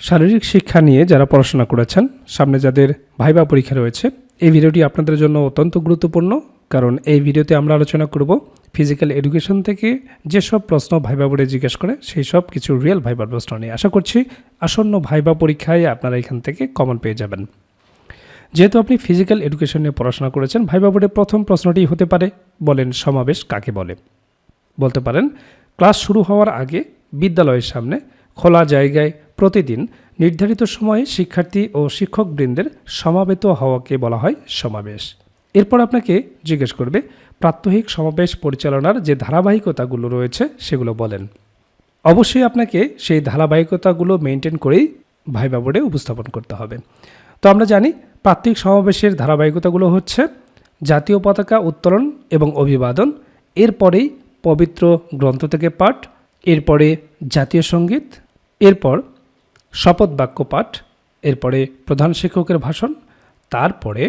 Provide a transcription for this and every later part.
শারীরিক শিক্ষা নিয়ে যারা পড়াশোনা করেছেন, সামনে যাদের ভাইবা পরীক্ষা রয়েছে, এই ভিডিওটি আপনাদের জন্য অত্যন্ত গুরুত্বপূর্ণ। কারণ এই ভিডিওতে আমরা আলোচনা করব ফিজিক্যাল এডুকেশন থেকে যেসব প্রশ্ন ভাইবা বোর্ডে জিজ্ঞেস করে, সেই সব কিছু রিয়েল ভাইবার প্রশ্ন নিয়ে। আশা করছি আসন্ন ভাইবা পরীক্ষায় আপনারা এখান থেকে কমন পেয়ে যাবেন। যেহেতু আপনি ফিজিক্যাল এডুকেশন নিয়ে পড়াশোনা করেছেন, ভাইবা বোর্ডে প্রথম প্রশ্নটি হতে পারে, বলেন সমাবেশ কাকে বলে? বলতে পারেন, ক্লাস শুরু হওয়ার আগে বিদ্যালয়ের সামনে খোলা জায়গায় প্রতিদিন নির্ধারিত সময়ে শিক্ষার্থী ও শিক্ষকবৃন্দের সমাবেত হওয়াকে বলা হয় সমাবেশ। এরপর আপনাকে জিজ্ঞেস করবে, প্রাত্যহিক সমাবেশ পরিচালনার যে ধারাবাহিকতাগুলো রয়েছে সেগুলো বলেন। অবশ্যই আপনাকে সেই ধারাবাহিকতাগুলো মেনটেন করেই ভাইবা বোর্ডে উপস্থাপন করতে হবে। তো আমরা জানি, প্রাত্যহিক সমাবেশের ধারাবাহিকতাগুলো হচ্ছে জাতীয় পতাকা উত্তোলন এবং অভিবাদন, এরপরেই পবিত্র গ্রন্থ থেকে পাঠ, এরপরে জাতীয় সংগীত, এরপর শপথ বাক্য পাঠ এরপরে প্রধান শিক্ষকের ভাষণ, তারপরে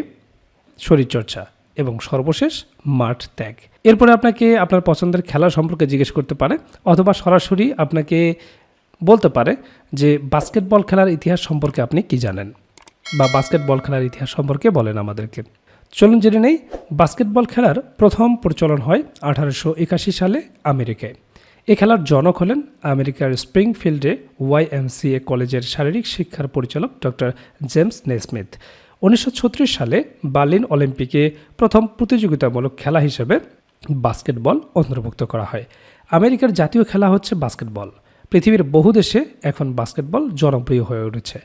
শরীরচর্চা এবং সর্বশেষ মাঠ ত্যাগ। এরপরে আপনাকে আপনার পছন্দের খেলা সম্পর্কে জিজ্ঞেস করতে পারে অথবা সরাসরি আপনাকে বলতে পারে যে বাস্কেটবল খেলার ইতিহাস সম্পর্কে আপনি কি জানেন বা বাস্কেটবল খেলার ইতিহাস সম্পর্কে বলেন আমাদেরকে। চলুন জেনে নেই, বাস্কেটবল খেলার প্রথম প্রচলন হয় আঠারোশো একাশি সালে আমেরিকায়। এ খেলার জনক হলেন আমেরিকার স্প্রিংফিল্ডে ওয়াইএমসিএ কলেজের শারীরিক শিক্ষার পরিচালক ডক্টর জেমস নেসমিথ। উনিশশো ছত্রিশ সালে বার্লিন অলিম্পিকে প্রথম প্রতিযোগিতামূলক খেলা হিসেবে বাস্কেটবল অন্তর্ভুক্ত করা হয়। আমেরিকার জাতীয় খেলা হচ্ছে বাস্কেটবল। পৃথিবীর বহু দেশে এখন বাস্কেটবল জনপ্রিয় হয়ে উঠেছে।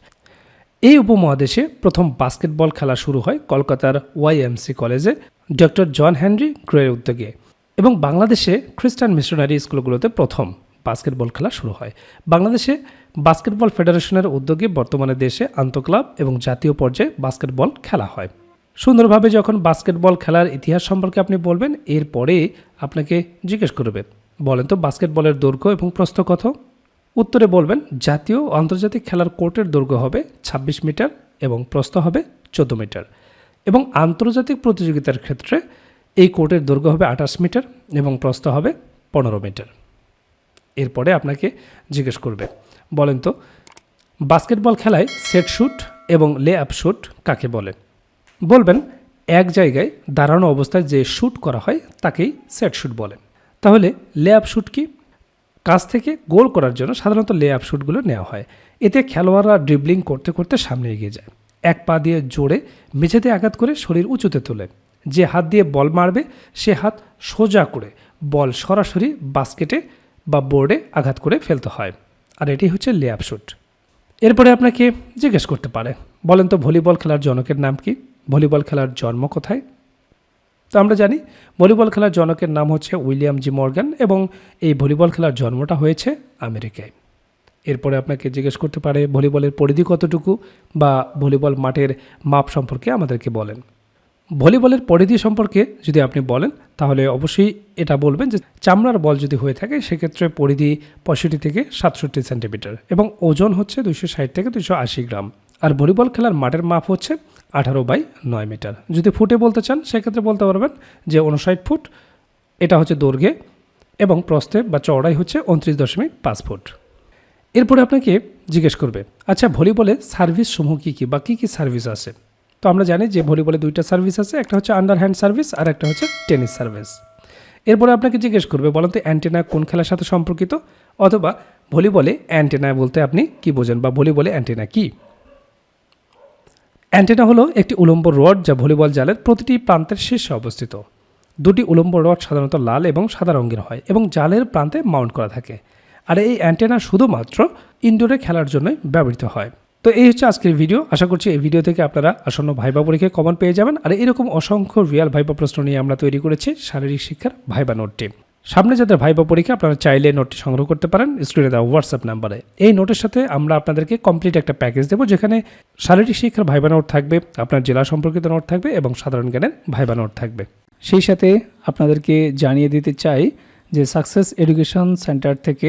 এই উপমহাদেশে প্রথম বাস্কেটবল খেলা শুরু হয় কলকাতার ওয়াইএমসি কলেজে ডক্টর জন হেনরি গ্রের উদ্যোগে। এবং বাংলাদেশে খ্রিস্টান মিশনারি স্কুলগুলোতে প্রথম বাস্কেটবল খেলা শুরু হয়। বাংলাদেশে বাস্কেটবল ফেডারেশনের উদ্যোগে বর্তমানে দেশে আন্তঃক্লাব এবং জাতীয় পর্যায়ে বাস্কেটবল খেলা হয়। সুন্দরভাবে যখন বাস্কেটবল খেলার ইতিহাস সম্পর্কে আপনি বলবেন, এরপরে আপনাকে জিজ্ঞেস করবে, বলেন তো বাস্কেটবলের দৈর্ঘ্য এবং প্রস্থ কত? উত্তরে বলবেন, জাতীয় আন্তর্জাতিক খেলার কোর্টের দৈর্ঘ্য হবে ২৬ মিটার এবং প্রস্থ হবে ১৪ মিটার এবং আন্তর্জাতিক প্রতিযোগিতার ক্ষেত্রে এই কোর্টের দৈর্ঘ্য হবে আঠাশ মিটার এবং প্রস্থ হবে পনেরো মিটার। এরপরে আপনাকে জিজ্ঞেস করবে, বলেন তো, বাস্কেটবল খেলায় সেট শুট এবং লে আপ শুট কাকে বলে? বলবেন, এক জায়গায় দাঁড়ানো অবস্থায় যে শ্যুট করা হয় তাকেই সেট শুট বলে। তাহলে লে আপ শুট কি? কাছ থেকে গোল করার জন্য সাধারণত লে আপ শুটগুলো নেওয়া হয়। এতে খেলোয়াড়রা ড্রিবলিং করতে করতে সামনে এগিয়ে যায়। এক পা দিয়ে জোরে মেঝেতে আঘাত করে শরীর উঁচুতে তোলে। যে হাত দিয়ে বল মারবে, সে হাত সোজা করে বল সরাসরি বাস্কেটে বা বোর্ডে আঘাত করে ফেলতে হয়। আর এটি হচ্ছে লে আপ শুট। এরপরে আপনাকে জিজ্ঞেস করতে পারে, বলেন তো ভলিবল খেলার জনকের নাম কি? ভলিবল খেলার জন্ম কোথায়? তো আমরা জানি ভলিবল খেলার জনকের নাম হচ্ছে উইলিয়াম জি মর্গান এবং এই ভলিবল খেলার জন্মটা হয়েছে আমেরিকায়। এরপরে আপনাকে জিজ্ঞেস করতে পারে, ভলিবলের পরিধি কতটুকু বা ভলিবল মাঠের মাপ সম্পর্কে আমাদেরকে বলেন। ভলিবলের পরিধি সম্পর্কে যদি আপনি বলেন, তাহলে অবশ্যই এটা বলবেন যে চামড়ার বল যদি হয়ে থাকে, সেক্ষেত্রে পরিধি পঁয়ষট্টি থেকে সাতষট্টি সেন্টিমিটার এবং ওজন হচ্ছে দুইশো ষাট থেকে দুইশো আশি গ্রাম। আর ভলিবল খেলার মাঠের মাপ হচ্ছে আঠারো বাই নয় মিটার। যদি ফুটে বলতে চান, সেক্ষেত্রে বলতে পারবেন যে উনষাট ফুট, এটা হচ্ছে দৈর্ঘ্যে এবং প্রস্থে বা চওড়াই হচ্ছে উনত্রিশ দশমিক পাঁচ ফুট। এরপরে আপনাকে জিজ্ঞেস করবে আচ্ছা ভলিবলে সার্ভিস সমূহ কী কী বা কী কী সার্ভিস আছে? তো আমরা জানি যে ভলিবলে দুইটা সার্ভিস আছে, একটা হচ্ছে আন্ডার হ্যান্ড সার্ভিস আর একটা হচ্ছে টেনিস সার্ভিস এরপরে আপনাকে জিজ্ঞেস করবে, বলেন তো অ্যান্টেনা কোন খেলার সাথে সম্পর্কিত? অথবা ভলিবলে অ্যান্টেনা বলতে আপনি কি বোঝেন বা ভলিবলে অ্যান্টেনা কি? অ্যান্টেনা হলো একটি উলম্ব রড যা ভলিবল জালের প্রতিটি প্রান্তের শীর্ষে অবস্থিত। দুটি উলম্ব রড সাধারণত লাল এবং সাদা রঙের হয় এবং জালের প্রান্তে মাউন্ট করা থাকে। আর এই অ্যান্টেনা শুধুমাত্র ইনডোরে খেলার জন্যই ব্যবহৃত হয়। তো এই হচ্ছে আজকের ভিডিও আশা করছি এই ভিডিও থেকে আপনারা আসন্ন ভাইবা পরীক্ষায় কমন পেয়ে যাবেন। আর এরকম অসংখ্য রিয়াল ভাইবা প্রশ্ন নিয়ে আমরা তৈরি করেছি শারীরিক শিক্ষার ভাইবা নোটটি। সামনে যাদের ভাইবা পরীক্ষা, আপনারা চাইলে নোটটি সংগ্রহ করতে পারেন। স্ক্রিনে দেওয়া হোয়াটসঅ্যাপ নাম্বারে এই নোটের সাথে আমরা আপনাদেরকে কমপ্লিট একটা প্যাকেজ দেবো, যেখানে শারীরিক শিক্ষার ভাইবা নোট থাকবে, আপনার জেলা সম্পর্কিত নোট থাকবে এবং সাধারণ জ্ঞানের ভাইবা নোট থাকবে। সেই সাথে আপনাদেরকে জানিয়ে দিতে চাই যে সাকসেস এডুকেশন সেন্টার থেকে